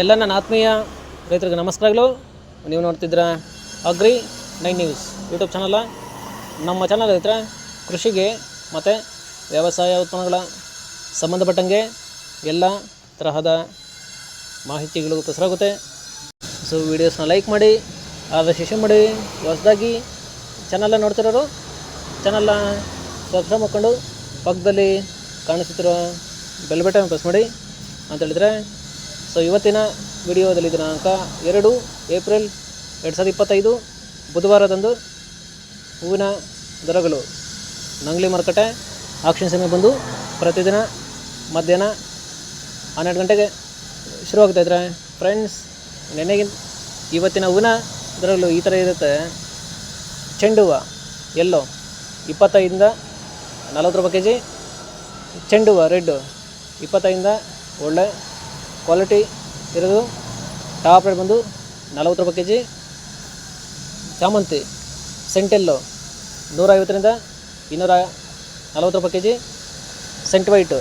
ಎಲ್ಲ ನನ್ನ ಆತ್ಮೀಯ ರೈತರಿಗೆ ನಮಸ್ಕಾರಗಳು. ನೀವು ನೋಡ್ತಿದ್ರ ಅಗ್ರಿ ನೈನ್ ನ್ಯೂಸ್ ಯೂಟ್ಯೂಬ್ ಚಾನಲ್ಲ ನಮ್ಮ ಚಾನಲ್ ರೈತರ, ಕೃಷಿಗೆ ಮತ್ತು ವ್ಯವಸಾಯ ಉತ್ಪನ್ನಗಳ ಸಂಬಂಧಪಟ್ಟಂಗೆ ಎಲ್ಲ ತರಹದ ಮಾಹಿತಿಗಳು ಪ್ರಸಾರಾಗುತ್ತೆ ಸೊ, ವೀಡಿಯೋಸ್ನ ಲೈಕ್ ಮಾಡಿ, ಆದಷ್ಟು ಶೇರ್ ಮಾಡಿ. ಹೊಸದಾಗಿ ಚಾನಲ್ನ ನೋಡ್ತಿರೋರು, ಚಾನಲ್ನ ಸಬ್ಸ್ಕ್ರೈಬ್ ಮಾಡ್ಕೊಂಡು ಪಕ್ಕದಲ್ಲಿ ಕಾಣಿಸುತ್ತಿರುವ ಬೆಲ್ ಬಟನ್ ಪ್ರೆಸ್ ಮಾಡಿ ಅಂತ ಹೇಳಿದರೆ ಸೊ ಇವತ್ತಿನ ವಿಡಿಯೋದಲ್ಲಿ ದಿನಾಂಕ ಎರಡು ಏಪ್ರಿಲ್ ಎರಡು ಸಾವಿರದ ಇಪ್ಪತ್ತೈದು, ಬುಧವಾರದಂದು ಹೂವಿನ ದರಗಳು ನಂಗ್ಲಿ ಮಾರುಕಟ್ಟೆ ಆಕ್ಷನ್ ಸಮಯ ಬಂದು ಪ್ರತಿದಿನ ಮಧ್ಯಾಹ್ನ ಹನ್ನೆರಡು ಗಂಟೆಗೆ ಶುರುವಾಗ್ತಾ ಇದ್ರೆ ಫ್ರೆಂಡ್ಸ್ ನೆನೆಗಿಂತ ಇವತ್ತಿನ ಹೂವಿನ ದರಗಳು ಈ ಥರ ಇರುತ್ತೆ. ಚೆಂಡು ಹೂವು ಎಲ್ಲೋ ಇಪ್ಪತ್ತೈದಿಂದ ನಲವತ್ತು ರೂಪಾಯಿ ಕೆ ಜಿ ಚೆಂಡು ಹೂವು ರೆಡ್ಡು ಇಪ್ಪತ್ತೈದಿಂದ ಒಳ್ಳೆ ಕ್ವಾಲಿಟಿ ಇರೋದು ಟಾಪ್ ರೇಟ್ ಬಂದು ನಲವತ್ತು ರೂಪಾಯಿ ಕೆ ಜಿ ಚಾಮಂತಿ, ಸೆಂಟೆಲ್ಲು ನೂರೈವತ್ತರಿಂದ ಇನ್ನೂರ ನಲವತ್ತು ರೂಪಾಯಿ ಕೆ ಜಿ ಸೆಂಟ್ ವೈಟು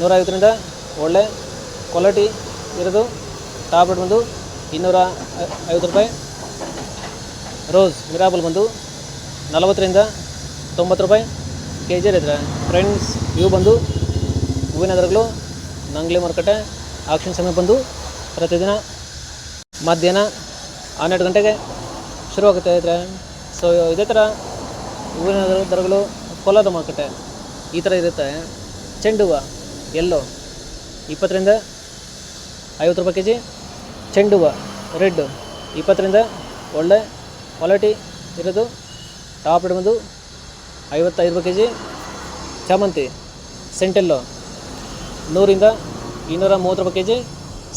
ನೂರೈವತ್ತರಿಂದ ಒಳ್ಳೆ ಕ್ವಾಲಿಟಿ ಇರೋದು ಟಾಪ್ ರೇಟ್ ಬಂದು ಇನ್ನೂರ ಐವತ್ತು ರೂಪಾಯಿ. ರೋಸ್ ಮಿರಾಬಲ್ ಬಂದು ನಲವತ್ತರಿಂದ ತೊಂಬತ್ತು ರೂಪಾಯಿ ಕೆ ಜಿ ಇರುತ್ತೆ. ಫ್ರೆಂಡ್ಸ್, ಇವು ಬಂದು ಹೂವಿನ ದರಗಳು ನಂಗ್ಲಿ ಮಾರುಕಟ್ಟೆ. ಆಕ್ಷನ್ ಸಮಯ ಬಂದು ಪ್ರತಿದಿನ ಮಧ್ಯಾಹ್ನ ಹನ್ನೆರಡು ಗಂಟೆಗೆ ಶುರುವಾಗುತ್ತೆ ಇದ್ರೆ. ಸೊ ಇದೇ ಥರ ಹೂವಿನ ದರ- ದರಗಳು ಕೋಲಾರ ಮಾರುಕಟ್ಟೆ ಈ ಥರ ಇರುತ್ತೆ. ಚೆಂಡು ಹೂವು ಎಲ್ಲೋ ಇಪ್ಪತ್ತರಿಂದ ಐವತ್ತು ರೂಪಾಯಿ ಕೆ ಜಿ ಚೆಂಡು ಹೂವು ರೆಡ್ ಇಪ್ಪತ್ತರಿಂದ ಒಳ್ಳೆ ಕ್ವಾಲಿಟಿ ಇರೋದು. ಟಾಪ್ ರೇಟ್ ಬಂದು ಐವತ್ತೈದು ರೂಪಾಯಿ ಕೆ ಜಿ ಚಾಮಂತಿ ಸೆಂಟೆಲ್ಲೋ ನೂರಿಂದ ಇನ್ನೂರ ಮೂವತ್ತು ರೂಪಾಯಿ ಕೆ ಜಿ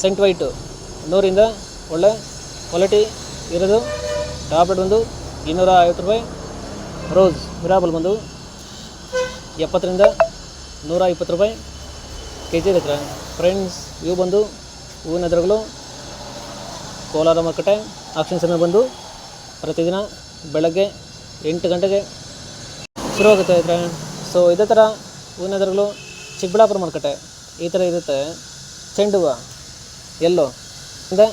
ಸೆಂಟ್ ವೈಟು. ನೂರಿಂದ ಒಳ್ಳೆ ಕ್ವಾಲಿಟಿ ಇರೋದು. ಟಾಬ್ಲೆಟ್ ಬಂದು ಇನ್ನೂರ ಐವತ್ತು ರೂಪಾಯಿ. ರೋಸ್ ಮಿರಾಬಲ್ ಬಂದು ಎಪ್ಪತ್ತರಿಂದ ನೂರ ಇಪ್ಪತ್ತು ರೂಪಾಯಿ. ಕೆ ಜಿ ಇರುತ್ತೆ ಫ್ರೆಂಡ್ಸ್, ಇವು ಬಂದು ಹೂವಿನ ಎದುರುಗಳು. ಕೋಲಾರ ಮಾರುಕಟ್ಟೆ ಆಕ್ಷನ್ ಸಮಯ ಬಂದು ಪ್ರತಿದಿನ ಬೆಳಗ್ಗೆ ಎಂಟು ಗಂಟೆಗೆ ಶುರುವಾಗುತ್ತೆ ಇದ್ರೆ ಸೊ, ಇದೇ ಥರ ಹೂವಿನ ಎದುರುಗಳು ಚಿಕ್ಕಬಳ್ಳಾಪುರ ಮಾರುಕಟ್ಟೆ ಈ ಥರ ಇರುತ್ತೆ. ಚೆಂಡು ಹೂವು ಎಲ್ಲೋ ಇಂದ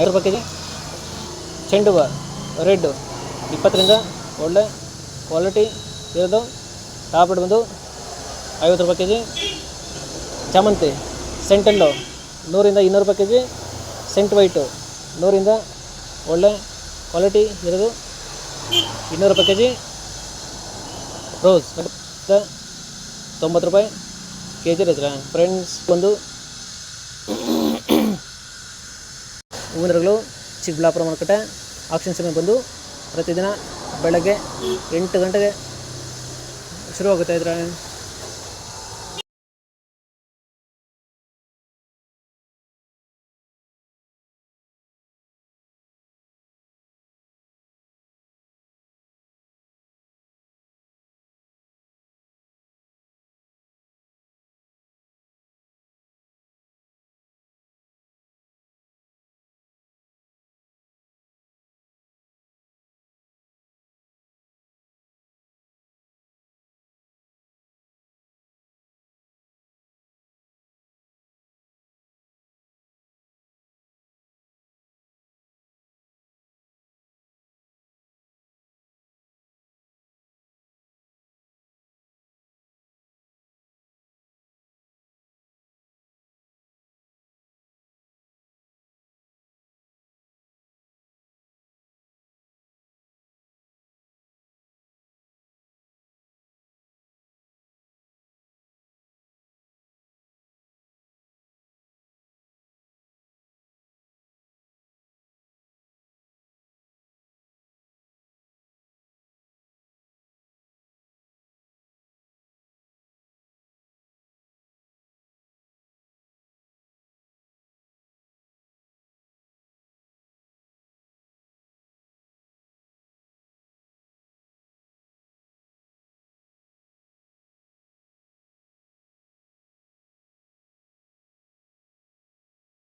ಐದು ರೂಪಾಯಿ ಕೆ ಜಿ ಚೆಂಡು ಹೂವು ರೆಡ್ಡು ಇಪ್ಪತ್ತರಿಂದ ಒಳ್ಳೆ ಕ್ವಾಲಿಟಿ ಇರೋದು. ಟಾಪ್ ಬಂದು ಐವತ್ತು ರೂಪಾಯಿ ಕೆ ಜಿ ಚಾಮಂತಿ ಸೆಂಟೆಲ್ಲು ನೂರಿಂದ ಇನ್ನೂರು ರೂಪಾಯಿ ಕೆ ಜಿ ಸೆಂಟ್ ವೈಟು ನೂರಿಂದ ಒಳ್ಳೆ ಕ್ವಾಲಿಟಿ ಇರೋದು. ಇನ್ನೂರು ರೂಪಾಯಿ ಕೆ ಜಿ ರೋಸ್ ತೊಂಬತ್ತು ರೂಪಾಯಿ. ಕೆ ಜಿ ಹತ್ರ. ಫ್ರೆಂಡ್ಸ್ ಒಂದು ಹೂವಿನಗಳು ಚಿಕ್ಕಬಳ್ಳಾಪುರ ಮಾರುಕಟ್ಟೆ. ಆಕ್ಷನ್ ಸಮಯ ಬಂದು ಪ್ರತಿದಿನ ಬೆಳಗ್ಗೆ ಎಂಟು ಗಂಟೆಗೆ ಶುರುವಾಗುತ್ತೆ ಇದ್ರೆ